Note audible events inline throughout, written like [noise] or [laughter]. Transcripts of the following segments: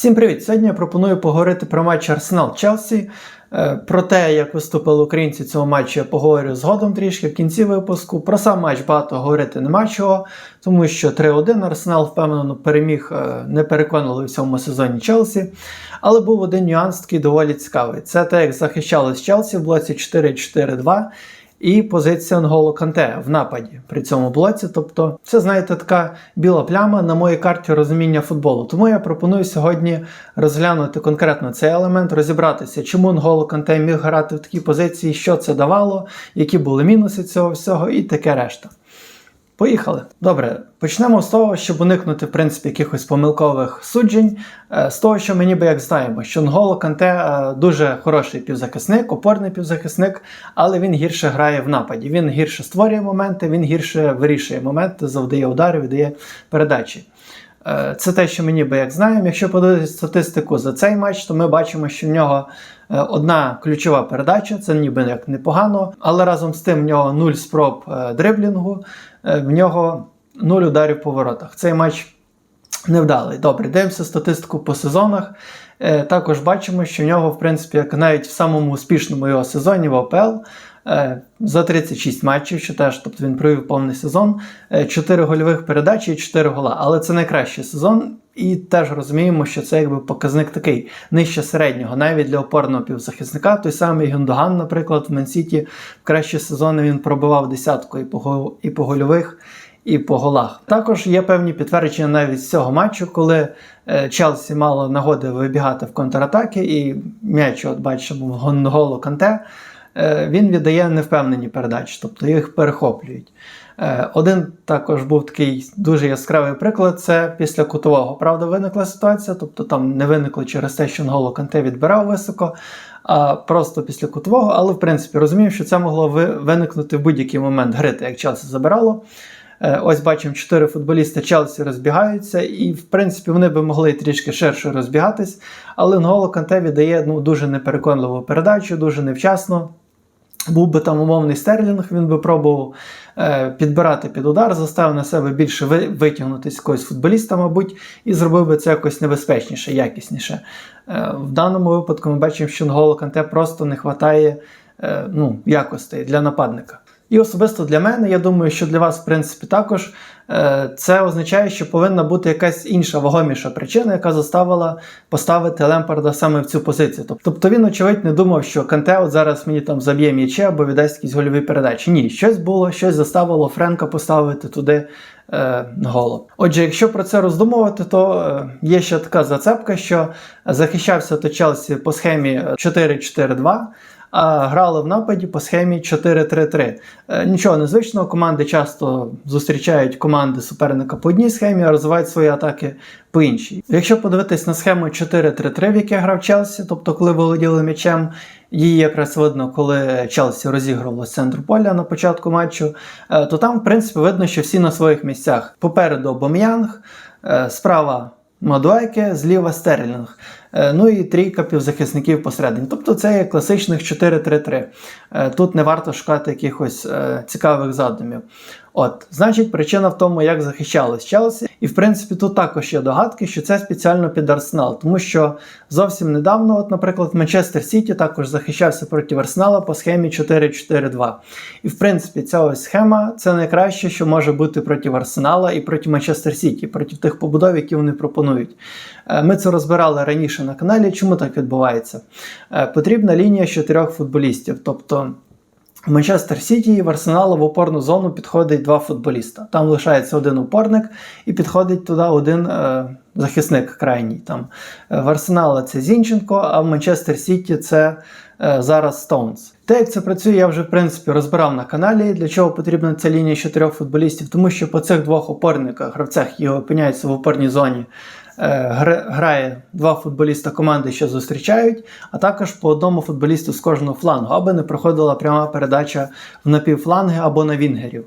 Всім привіт! Сьогодні я пропоную поговорити про матч Арсенал Челсі. Е, Про те, як виступили українці в цьому матчі, я поговорю згодом трішки в кінці випуску. Про сам матч багато говорити нема чого, тому що 3-1 Арсенал впевнено переміг е, непереконливо в цьому сезоні Челсі. Але був один нюанс такий доволі цікавий. Це те, як захищались Челсі в блоці 4-4-2 і позиція Нголо Канте в нападі при цьому блоці. Тобто, це, знаєте, така біла пляма на моїй карті розуміння футболу. Тому я пропоную сьогодні розглянути конкретно цей елемент, розібратися, чому Нголо Канте міг грати в такій позиції, що це давало, які були мінуси цього всього, і таке решта. Поїхали. Добре, почнемо з того, щоб уникнути в принципі якихось помилкових суджень. Е, З того, що ми ніби як знаємо, що Нголо Канте дуже хороший півзахисник, опорний півзахисник, але він гірше грає в нападі. Він гірше створює моменти, він гірше вирішує моменти, завдає удари, віддає передачі. Е, Це те, що ми ніби як знаємо. Якщо подивитися статистику за цей матч, то ми бачимо, що в нього е, одна ключова передача, це ніби як непогано, але разом з тим в нього нуль спроб е, дриблінгу, в нього нуль ударів по воротах. Цей матч невдалий. Добре, дивимося статистику по сезонах. Також бачимо, що в нього, в принципі, як навіть в самому успішному його сезоні в ОПЛ. Е, За 36 матчів, що теж, тобто він провів повний сезон, 4 гольових передачі і 4 гола. Але це найкращий сезон, і теж розуміємо, що це якби показник такий нижче середнього, навіть для опорного півзахисника. Той самий Гюндоган, наприклад, в Менсіті в кращі сезони він пробивав десятку і по, і по гольових, і по голах. Також є певні підтвердження навіть з цього матчу, коли е, Челсі мало нагоди вибігати в контратаки, і м'яч, от бачимо, в гон- голо Канте. Е, Він віддає невпевнені передачі, тобто їх перехоплюють. Е, Один також був такий дуже яскравий приклад. Це після кутового. Правда, виникла ситуація, тобто там не виникло через те, що Нголо Канте відбирав високо, а просто після кутового. Але в принципі розумів, що це могло виникнути в будь-який момент гри, як Челсі забирало. Е, Ось бачимо, чотири футболісти Челсі розбігаються, і в принципі вони би могли трішки ширше розбігатись, але Нголо Канте віддає ну, дуже непереконливу передачу, дуже невчасно. Був би там умовний стерлінг, він би пробував е, підбирати під удар, заставив на себе більше ви, витягнутися якогось футболіста, мабуть, і зробив би це якось небезпечніше, якісніше. Е, в даному випадку ми бачимо, що Нголо Канте просто не вистачає е, ну, якостей для нападника. І особисто для мене, я думаю, що для вас, в принципі, також е, це означає, що повинна бути якась інша вагоміша причина, яка заставила поставити Лемпарда саме в цю позицію. Тобто він, очевидь, не думав, що Канте от зараз мені там заб'є м'яче або віддасть якісь гольові передачі. Ні, щось було, щось заставило Френка поставити туди е, голо. Отже, якщо про це роздумувати, то е, є ще така зацепка, що захищався то Челсі по схемі 4-4-2 а грали в нападі по схемі 4-3-3. Е, Нічого незвичного, команди часто зустрічають команди суперника по одній схемі, а розвивають свої атаки по іншій. Якщо подивитись на схему 4-3-3, в якій грав Челсі, тобто коли володіли м'ячем, її якраз видно, коли Челсі розігрувало з центру поля на початку матчу, е, то там, в принципі, видно, що всі на своїх місцях. Попереду Бом'янг, е, справа Мадуайке, зліва Стерлінг. Е, Ну і трійка півзахисників посередині. Тобто це є класичних 4-3-3. Е, Тут не варто шукати якихось е, цікавих задумів. От, значить, причина в тому, як захищалось Челсі. І в принципі, тут також є догадки, що це спеціально під Арсенал, тому що зовсім недавно, от, наприклад, Манчестер Сіті також захищався проти Арсенала по схемі 4-4-2. І в принципі, ця ось схема це найкраще, що може бути проти Арсенала і проти Манчестер Сіті, проти тих побудов, які вони пропонують. Е, Ми це розбирали раніше на каналі. Чому так відбувається? Е, Потрібна лінія чотирьох футболістів. Тобто в Манчестер Сіті в Арсенала в опорну зону підходить два футболіста. Там лишається один опорник і підходить туди один е, захисник крайній. Там. Е, В Арсенала це Зінченко, а в Манчестер Сіті це е, зараз Стоунс. Те, як це працює, я вже в принципі розбирав на каналі, для чого потрібна ця лінія чотирьох футболістів, тому що по цих двох опорниках, гравцях, які опиняються в опорній зоні, грає два футболіста команди, що зустрічають, а також по одному футболісту з кожного флангу, аби не проходила пряма передача в напівфланги або на вінгерів.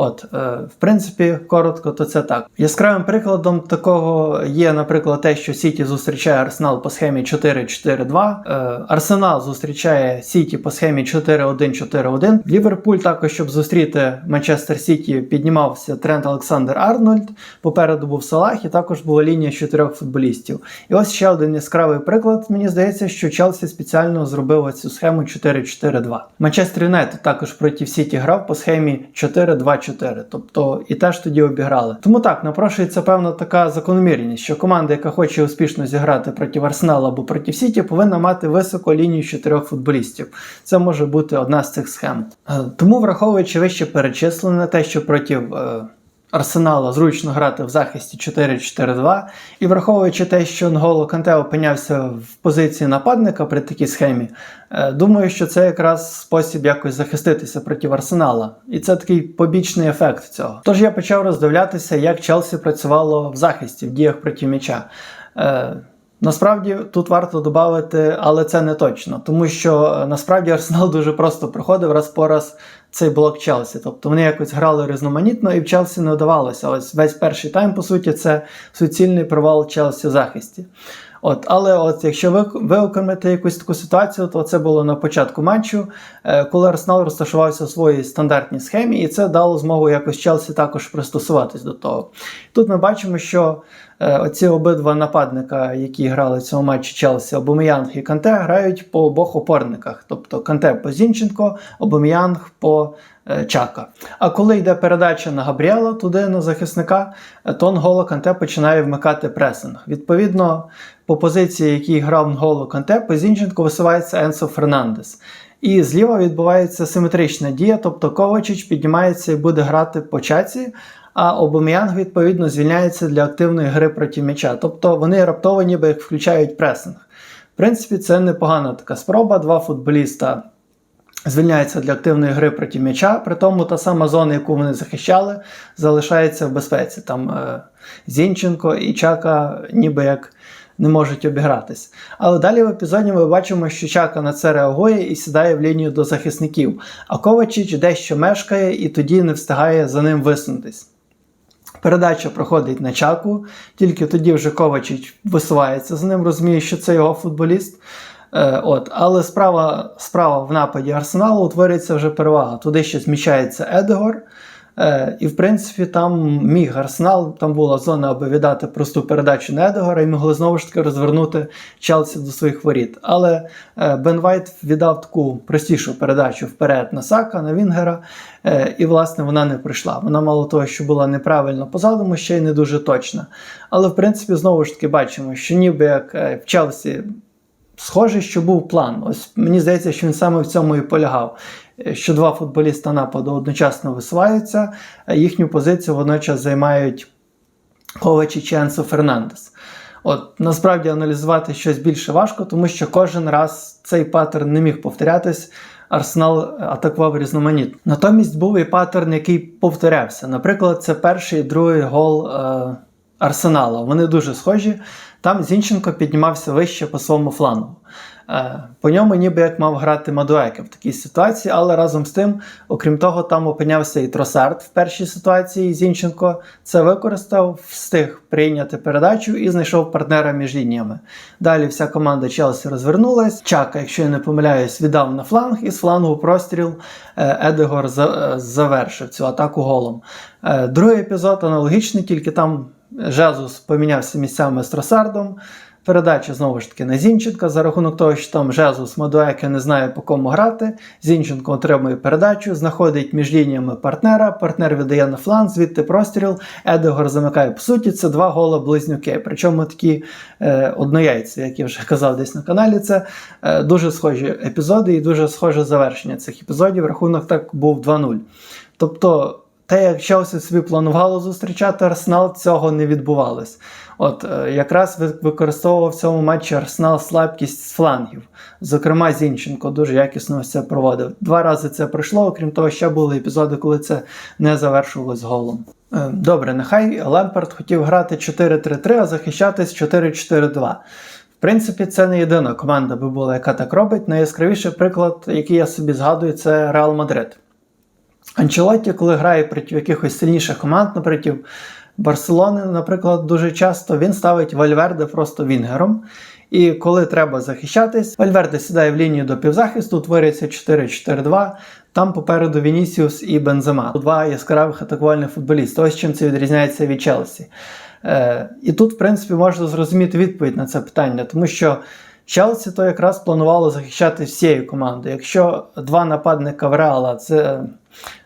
От, е, в принципі, коротко, то це так. Яскравим прикладом такого є, наприклад, те, що Сіті зустрічає Арсенал по схемі 4-4-2. Е, Арсенал зустрічає Сіті по схемі 4-1-4-1. Ліверпуль також, щоб зустріти Манчестер Сіті, піднімався Трент Олександр Арнольд. Попереду був Салах, і також була лінія з чотирьох футболістів. І ось ще один яскравий приклад. Мені здається, що Челсі спеціально зробив цю схему 4-4-2. Манчестер Юнайтед також проти Сіті грав по схемі 4-2-4, тобто і теж тоді обіграли. Тому так напрошується певна така закономірність, що команда, яка хоче успішно зіграти проти Арсенала або проти Сіті, повинна мати високу лінію чотирьох футболістів. Це може бути одна з цих схем. Е, Тому, враховуючи вище перечислене, те, що проти. Е, Арсенала зручно грати в захисті 4-4-2. І враховуючи те, що Нголо Канте опинявся в позиції нападника при такій схемі, е, думаю, що це якраз спосіб якось захиститися проти Арсенала. І це такий побічний ефект цього. Тож я почав роздивлятися, як Челсі працювало в захисті, в діях проти м'яча. Насправді тут варто додати, але це не точно, тому що е, насправді Арсенал [laughs] дуже просто проходив раз по раз цей блок Челсі. Тобто вони якось грали різноманітно, і в Челсі не вдавалося. Ось весь перший тайм, по суті, це суцільний провал Челсі в захисті. От, але от якщо ви виокремити якусь таку ситуацію, то це було на початку матчу, е, коли Арсенал розташувався в своїй стандартній схемі, і це дало змогу якось Челсі також пристосуватись до того. Тут ми бачимо, що е, оці обидва нападника, які грали в цьому матчі Челсі, Обоміянг і Канте, грають по обох опорниках. Тобто Канте по Зінченко, Обоміянг по е, Чака. А коли йде передача на Габріела, туди на захисника, то Нголо Канте починає вмикати пресинг. Відповідно, по позиції, якій грав Нголо Канте, по Зінченко висувається Енсо Фернандес. І зліва відбувається симетрична дія, тобто Ковачич піднімається і буде грати по чаці, а Обоміянг, відповідно, звільняється для активної гри проти м'яча. Тобто вони раптово ніби як включають пресинг. В принципі, це непогана така спроба. Два футболіста звільняються для активної гри проти м'яча, при тому та сама зона, яку вони захищали, залишається в безпеці. Там е, Зінченко і Чака ніби як не можуть обігратись. Але далі в епізоді ми бачимо, що Чака на це реагує і сідає в лінію до захисників, а Ковачич дещо мешкає і тоді не встигає за ним висунутись. Передача проходить на чаку, тільки тоді вже Ковачич висувається за ним, розуміє, що це його футболіст. Е, от, Але справа справа в нападі Арсеналу утворюється вже перевага. Туди ще зміщається Едегор. Е, і, в принципі, там міг Арсенал, там була зона, аби віддати просту передачу на Едегора, і могли знову ж таки розвернути Челсі до своїх воріт. Але е, Бен Вайт віддав таку простішу передачу вперед на Сака, на Вінгера, е, і, власне, вона не прийшла. Вона, мало того, що була неправильно позаду, ще й не дуже точна. Але, в принципі, знову ж таки бачимо, що ніби як в Челсі. Схоже, що був план. Ось мені здається, що він саме в цьому і полягав. Що два футболіста нападу одночасно висуваються, їхню позицію водночас займають Ковач і Ченсо Фернандес. От насправді аналізувати щось більше важко, тому що кожен раз цей паттерн не міг повторятись. Арсенал атакував різноманітно. Натомість був і паттерн, який повторявся. Наприклад, це перший і другий гол е, Арсенала. Вони дуже схожі. Там Зінченко піднімався вище по своєму флангу. Е, По ньому ніби як мав грати Мадуеке в такій ситуації, але разом з тим, окрім того, там опинявся і Тросард в першій ситуації. Зінченко це використав, встиг прийняти передачу і знайшов партнера між лініями. Далі вся команда Челсі розвернулась. Чака, якщо я не помиляюсь, віддав на фланг, і з флангу простріл е, Едегор е, завершив цю атаку голом. Другий епізод аналогічний, тільки там Жезус помінявся місцями з Тросардом. Передача знову ж таки на Зінченка за рахунок того, що там Жезус Мадуеке не знає по кому грати. Зінченко отримує передачу, знаходить між лініями партнера, партнер віддає на фланг, звідти простріл, Едегор замикає. По суті, це два гола близнюки. Причому такі е, однояйці, як я вже казав десь на каналі. Це е, дуже схожі епізоди і дуже схоже завершення цих епізодів. Рахунок так був 2-0. Тобто. Те, як Челсі собі планувало зустрічати Арсенал, цього не відбувалось. От е, якраз використовував в цьому матчі Арсенал слабкість з флангів. Зокрема, Зінченко дуже якісно все проводив. Два рази це пройшло, окрім того, ще були епізоди, коли це не завершувалось голом. Е, Добре, нехай Лемпард хотів грати 4-3-3, а захищатись 4-4-2. В принципі, це не єдина команда би була, яка так робить. Найяскравіший приклад, який я собі згадую, це Реал Мадрид. Анчелотті, коли грає проти якихось сильніших команд, наприклад, Барселони, наприклад, дуже часто він ставить Вальверде просто вінгером. І коли треба захищатись, Вальверде сідає в лінію до півзахисту, твориться 4-4-2. Там попереду Вінісіус і Бензема. Два яскравих атакувальних футболіста. Ось чим це відрізняється від Челсі. Е, І тут, в принципі, можна зрозуміти відповідь на це питання, тому що Челсі то якраз планувало захищати всією командою. Якщо два нападника в Реала це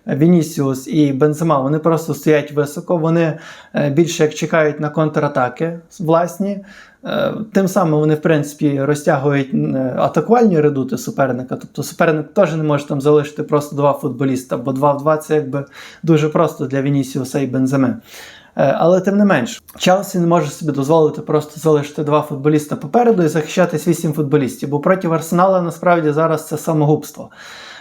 Вінісіус і Бензема, вони просто стоять високо, вони е, більше як чекають на контратаки власні. Е, Тим самим вони, в принципі, розтягують е, атакувальні редути суперника. Тобто суперник теж не може там залишити просто два футболіста, бо 2 в 2 це якби дуже просто для Вінісіуса і Бенземи. Е, Але тим не менш, Челсі не може собі дозволити просто залишити два футболіста попереду і захищатись вісім футболістів, бо проти Арсенала насправді зараз це самогубство.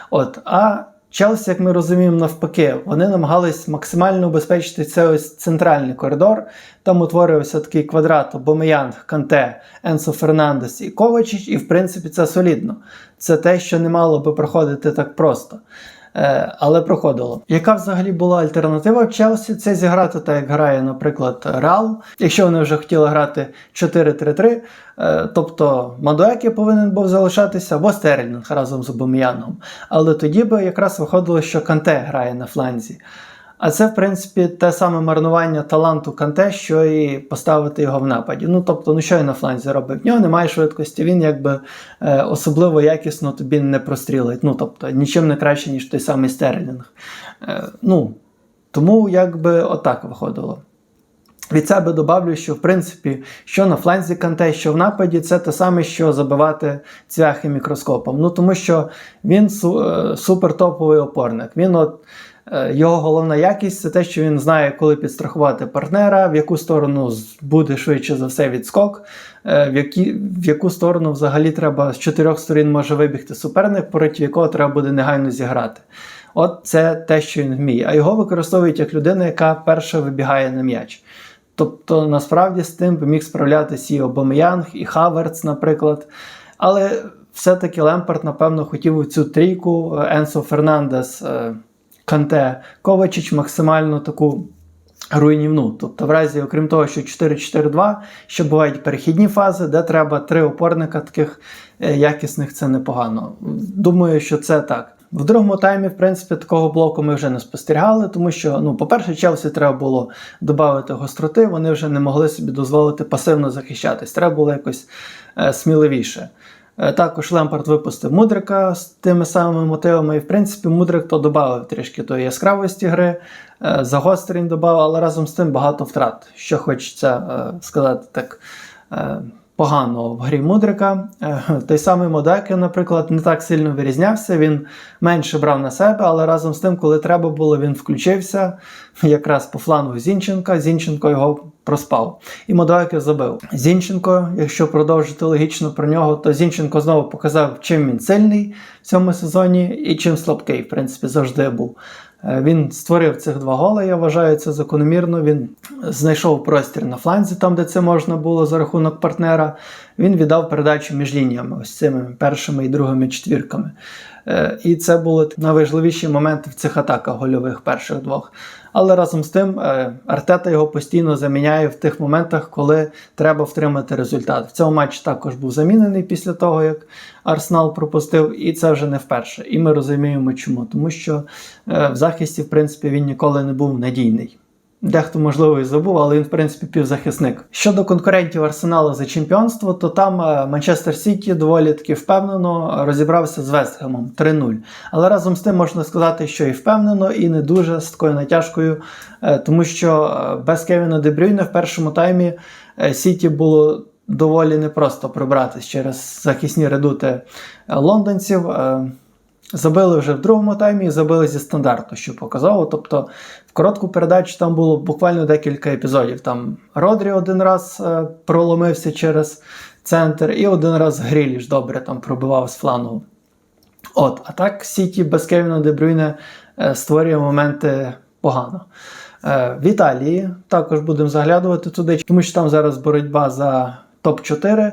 От, а Челсі, як ми розуміємо, навпаки, вони намагались максимально убезпечити цей ось центральний коридор. Там утворювався такий квадрат Бомеянг, Канте, Енсо Фернандес і Ковачич, і в принципі це солідно. Це те, що не мало би проходити так просто. Е, але проходило. Яка взагалі була альтернатива в Челсі? Це зіграти так, як грає, наприклад, Реал. Якщо вони вже хотіли грати 4-3-3, е, тобто Мадуекі повинен був залишатися або Стерлінг разом з Обом'яном. Але тоді би якраз виходило, що Канте грає на фланзі. А це, в принципі, те саме марнування таланту Канте, що і поставити його в нападі. Ну, тобто, ну що він на фланзі робить? В нього немає швидкості, він якби е, особливо якісно тобі не прострілить. Ну, тобто, нічим не краще, ніж той самий Стерлінг. Е, ну, Тому якби отак виходило. Від себе добавлю, що в принципі, що на фланзі Канте, що в нападі, це те саме, що забивати цвяхи мікроскопом. Ну тому що він е, супер топовий опорник. Він от. Е, Його головна якість це те, що він знає, коли підстрахувати партнера, в яку сторону буде швидше за все відскок, е, в, які, в яку сторону взагалі треба з чотирьох сторін може вибігти суперник, проти якого треба буде негайно зіграти. От це те, що він вміє. А його використовують як людина, яка перша вибігає на м'яч. Тобто, насправді з тим би міг справлятися і Обам'янг, і Хаверц, наприклад. Але все-таки Лемпард, напевно, хотів цю трійку Енсо Фернандес. Канте Ковачич максимально таку руйнівну. Тобто, в разі, окрім того, що 4-4-2, ще бувають перехідні фази, де треба три опорника таких е, якісних, це непогано. Думаю, що це так. В другому таймі, в принципі, такого блоку ми вже не спостерігали, тому що, ну, по-перше, Челсі треба було додати гостроти, вони вже не могли собі дозволити пасивно захищатись. Треба було якось е, сміливіше. Е, також Лемпард випустив Мудрика з тими самими мотивами, і в принципі Мудрик то додав трішки тої яскравості гри, е, загострень додав, але разом з тим багато втрат. Що хочеться е, сказати так погано в грі Мудрика. Той самий Модеки, наприклад, не так сильно вирізнявся, він менше брав на себе, але разом з тим, коли треба було, він включився якраз по флангу Зінченка. Зінченко його проспав. І Модеки забив. Зінченко, якщо продовжити логічно про нього, то Зінченко знову показав, чим він сильний в цьому сезоні і чим слабкий, в принципі, завжди був. Е, він створив цих два голи, я вважаю це закономірно. Він знайшов простір на фланзі, там, де це можна було за рахунок партнера. Він віддав передачу між лініями, ось цими першими і другими четвірками. Е, і це були найважливіші моменти в цих атаках гольових перших двох. Але разом з тим е, Артета його постійно заміняє в тих моментах, коли треба втримати результат. В цьому матчі також був замінений після того, як Арсенал пропустив, і це вже не вперше. І ми розуміємо, чому. Тому що е, в захисті, в принципі, він ніколи не був надійний. Дехто, можливо, і забув, але він, в принципі, півзахисник. Щодо конкурентів Арсенала за чемпіонство, то там е, Манчестер Сіті доволі таки впевнено розібрався з Вестхемом 3-0. Але разом з тим можна сказати, що і впевнено, і не дуже з такою натяжкою, е, тому що е, без Кевіна Дебрюйна в першому таймі Сіті було. Доволі непросто пробратись через захисні редути лондонців. Забили вже в другому таймі і забили зі стандарту, що показало. Тобто в коротку передачу там було буквально декілька епізодів. Там Родрі один раз е, проломився через центр, і один раз Гріліш добре там пробивав з флангу. От, А так Сіті без Кевіна Дебрюйне е, створює моменти погано. Е, в Італії також будемо заглядувати туди, тому що там зараз боротьба за топ-4.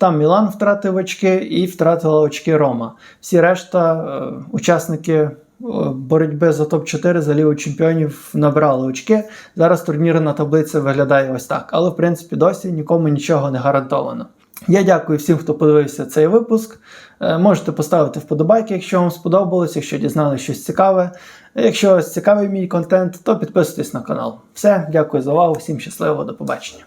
Там Мілан втратив очки і втратила очки Рома. Всі решта е, учасники боротьби за топ-4 за лігу чемпіонів набирали очки. Зараз турнірна таблиця виглядає ось так. Але в принципі досі нікому нічого не гарантовано. Я дякую всім, хто подивився цей випуск. Е, Можете поставити вподобайки, якщо вам сподобалось, якщо дізналися щось цікаве. Якщо цікавий мій контент, то підписуйтесь на канал. Все, дякую за увагу, всім щасливо, до побачення.